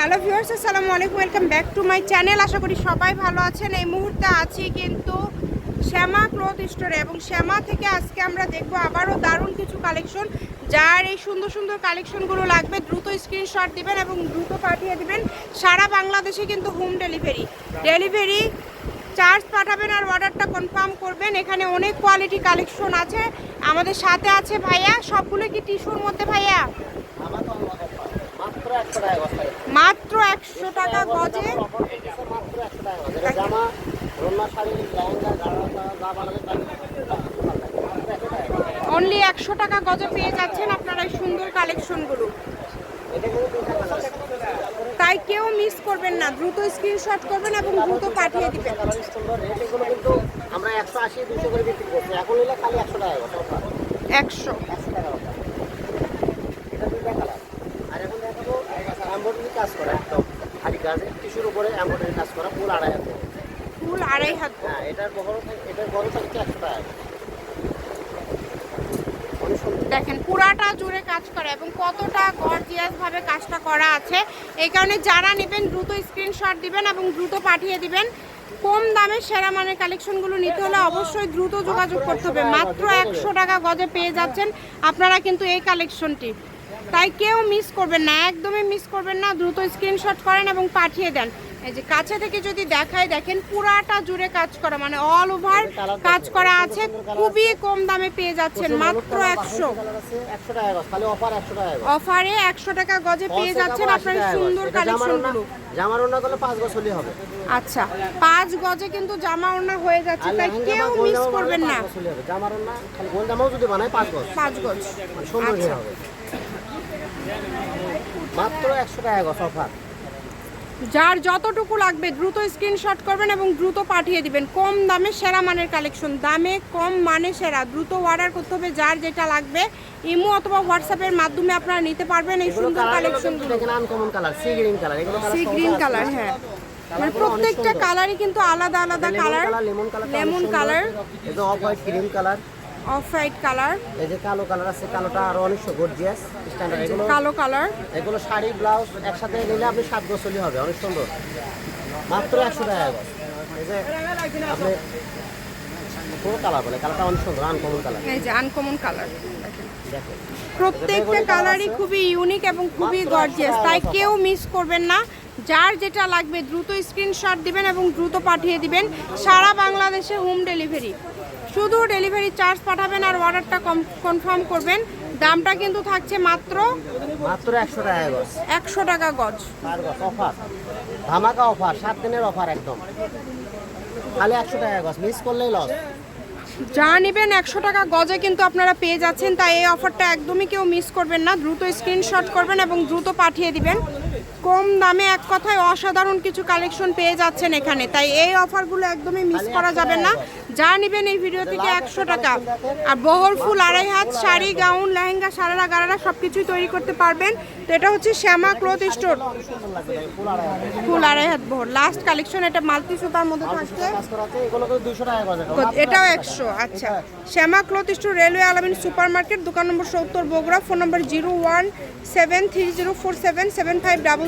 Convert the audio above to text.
Hello viewers, আসসালামু আলাইকুম, welcome back to my channel. আশা করি সবাই ভালো আছেন। এই মুহূর্তে আছি কিন্তু শ্যামা ক্লথ স্টোরে এবং শ্যামা থেকে আজকে আমরা দেখব আবারও দারুণ কিছু কালেকশন, যার এই সুন্দর সুন্দর কালেকশনগুলো লাগবে। দ্রুত স্ক্রিনশট দিবেন এবং দ্রুত পাঠিয়ে দিবেন। সারা বাংলাদেশে কিন্তু হোম ডেলিভারি ডেলিভারি চার্জ পাঠাবেন আর অর্ডারটা কনফার্ম করবেন। এখানে অনেক কোয়ালিটি কালেকশন আছে। আমাদের সাথে আছে ভাইয়া। সবগুলো কি টিস্যুর মধ্যে ভাইয়া? মাত্র একশো টাকা গজ। অনলি একশো টাকা গজে পেয়ে যাচ্ছেন আপনারা এই সুন্দর কালেকশনগুলো দুইটা কালার। তাই কেউ মিস করবেন না দ্রুত স্ক্রিনশট করবেন এবং দ্রুত পাঠিয়ে দিবেন আমরা একশো আশি দুশো করে বিক্রি করছি এখন নিলে খালি একশো টাকা একশো একশো টাকা অফার এটা দুইটা কালার আর এখন দেখাবো এম্ব্রয়ডারি কাজ করা একদম খালি গাছের টিস্যুর উপরে এম্ব্রয়ডারি কাজ করা ফুল আড়াই হাতে ফুল আড়াই হাত হ্যাঁ এটার বড় এটার বড় থাকছে একশো টাকা। দেখেন পুরাটা জুড়ে কাজ করা এবং কতটা গর্জিয়াস ভাবে কাজটা করা আছে। এই কারণে যারা নেবেন দ্রুত স্ক্রিনশট দিবেন এবং দ্রুত পাঠিয়ে দিবেন। কম দামে সেরা মানের কালেকশনগুলো নিতে হলে অবশ্যই দ্রুত যোগাযোগ করতে হবে। মাত্র একশো টাকা গজে পেয়ে যাচ্ছেন। আপনারা কিন্তু এই কালেকশনটি তাই কেউ মিস করবেন না একদমই মিস করবেন না দ্রুত স্ক্রিনশট করেন এবং পাঠিয়ে দেন। এই যে কাছে থেকে যদি দেখায় দেখেন পুরাটা জুড়ে কাজ করা মানে অল ওভার কাজ করা আছে খুবই কম দামে পেয়ে যাচ্ছেন মাত্র একশো। অফার একশো টাকা গজ। পেয়ে যাচ্ছেন আপনার সুন্দর কালেকশনগুলো জামার ওনা করলে পাঁচ গজ হলেই হবে। আচ্ছা পাঁচ গজে কিন্তু জামা ওড়না হয়ে যাচ্ছে তাই কেউ মিস করবেন না। ওনা খালি গোল জামাও যদি বানায় পাঁচ গজ। পাঁচ গজ। মানে সুন্দর আচ্ছা। হবে। মাত্র একশো টাকা অফার যার যতটুকু লাগবে দ্রুত স্ক্রিনশট করবেন এবং দ্রুত পাঠিয়ে দিবেন। কম দামে সেরা মানের কালেকশন দামে কম মানে সেরা। দ্রুত অর্ডার করতে হবে যার যেটা লাগবে। ইমো অথবা হোয়াটসঅ্যাপের মাধ্যমে আপনারা নিতে পারবেন এই সুন্দর কালার কালেকশনগুলো দেখেন uncommon colour sea green colour এগুলো সি গ্রিন কালার হ্যাঁ। মানে প্রত্যেকটা কালারই কিন্তু আলাদা আলাদা colour lemon colour lemon colour এটা off white cream colour off white colour. এই যে কালো কালার আছে কালোটা আরও অনেক গর্জিয়াস স্ট্যান্ডার্ড এগুলো। কালো কালার। এগুলো শাড়ি ব্লাউজ একসাথে নিলে আপনি সাত গোছলি হবে অনেক সুন্দর। মাত্র একশো টাকা এই যে আপনি পুরো কালার বলে? কালারটা অনেক সুন্দর আনকমন কালার। এই যে আনকমন কালার। দেখেন। প্রত্যেকটা কালারই খুবই ইউনিক এবং খুবই গর্জিয়াস তাই কেউ মিস করবেন না। যার যেটা লাগবে দ্রুত স্ক্রিনশট দিবেন এবং দ্রুত পাঠিয়ে দিবেন সারা বাংলাদেশে হোম ডেলিভারি। শুধু ডেলিভারি চার্জ পাঠাবেন আর অর্ডারটা কনফার্ম করবেন। দামটা কিন্তু থাকছে মাত্র মাত্র একশো টাকা গজ। একশো টাকা গজ। অফার। ধামাকা অফার সাত দিনের অফার একদম। খালি একশো টাকা গজ মিস করলেই লস যা নেবেন একশো টাকা গজে কিন্তু আপনারা পেয়ে যাচ্ছেন তাই এই অফারটা একদমই কেউ মিস করবেন না। দ্রুত স্ক্রিনশট করবেন এবং দ্রুত পাঠিয়ে দিবেন। কম দামে এক কথায় অসাধারণ কিছু কালেকশন পেয়ে যাচ্ছেন এখানে। তাই এই অফারগুলো একদমই মিস করা যাবে না। যা নেবেন এই ভিডিও থেকে একশো টাকা। আর বহর ফুল, আড়াই হাত, শাড়ি, গাউন, লেহেঙ্গা, সারারা, গারারা সব কিছুই তৈরি করতে পারবেন। তো এটা হচ্ছে শ্যামা ক্লথ স্টোর ফুল, আড়াই হাতে। বহর। লাস্ট কালেকশন এটা মাল্টি সুতার মধ্যে থাকছে। এটাও একশো আচ্ছা। Shyama cloth store railway Alamin super market দোকান নম্বর সত্তর, বগুড়া ফোন নম্বর zero one seven three zero four seven seven five double